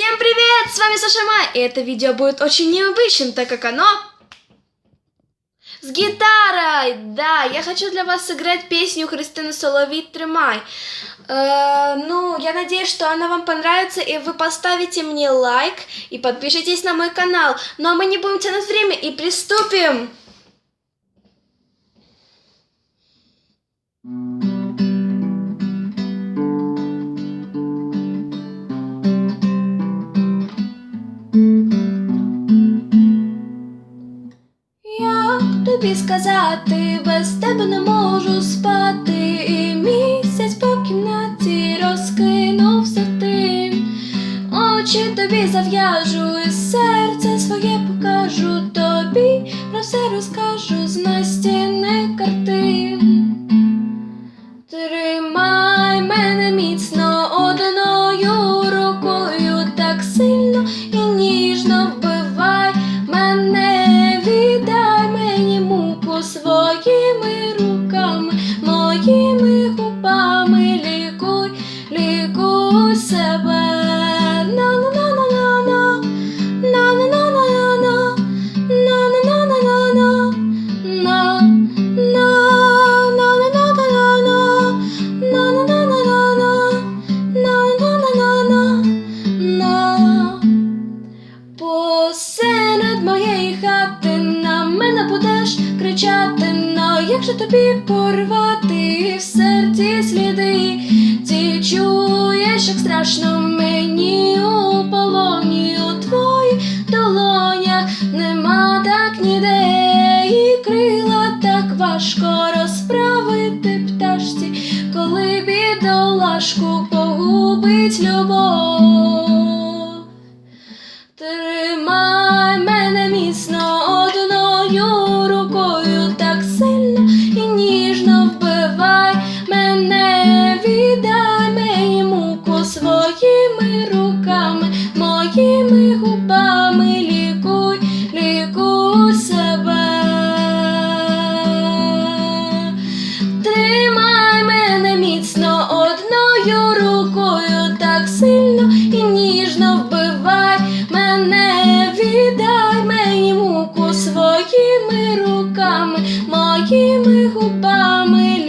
Всем привет! С вами Саша Май, и это видео будет очень необычным, так как оно с гитарой! Да, я хочу для вас сыграть песню Христины Соловей «Тримай». Э, ну, я надеюсь, что она вам понравится, и вы поставите мне лайк и подпишитесь на мой канал. Ну а мы не будем тянуть время и приступим! Тобі сказати, без тебе не можу спати, і місяць по кімнаті розкинувся тим. Очі тобі зав'яжу, і серце своє покажу тобі, про все розкажу з настінних картин. Тримай мене міцно одною рукою так сильно і ніжно Посеред моєї хати на мене будеш кричати, но як же тобі порвати в серці сліди? Ти чуєш, як страшно мені у полоні у твоїх долонях нема так ніде, і крила так важко розправити пташці, коли бідолашку погубить любов. Губами лікуй, лікуй себе. Тримай мене міцно одною рукою так сильно і ніжно вбивай мене, віддай мені муку своїми руками, моїми губами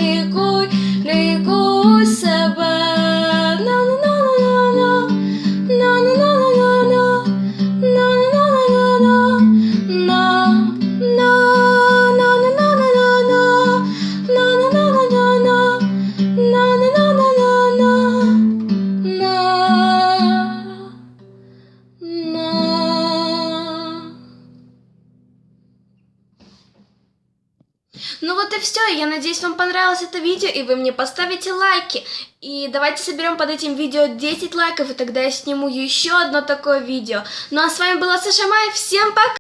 Ну вот и все. Я надеюсь, вам понравилось это видео, и вы мне поставите лайки. И давайте соберем под этим видео 10 лайков, и тогда я сниму еще одно такое видео. Ну а с вами была Саша Май. Всем пока!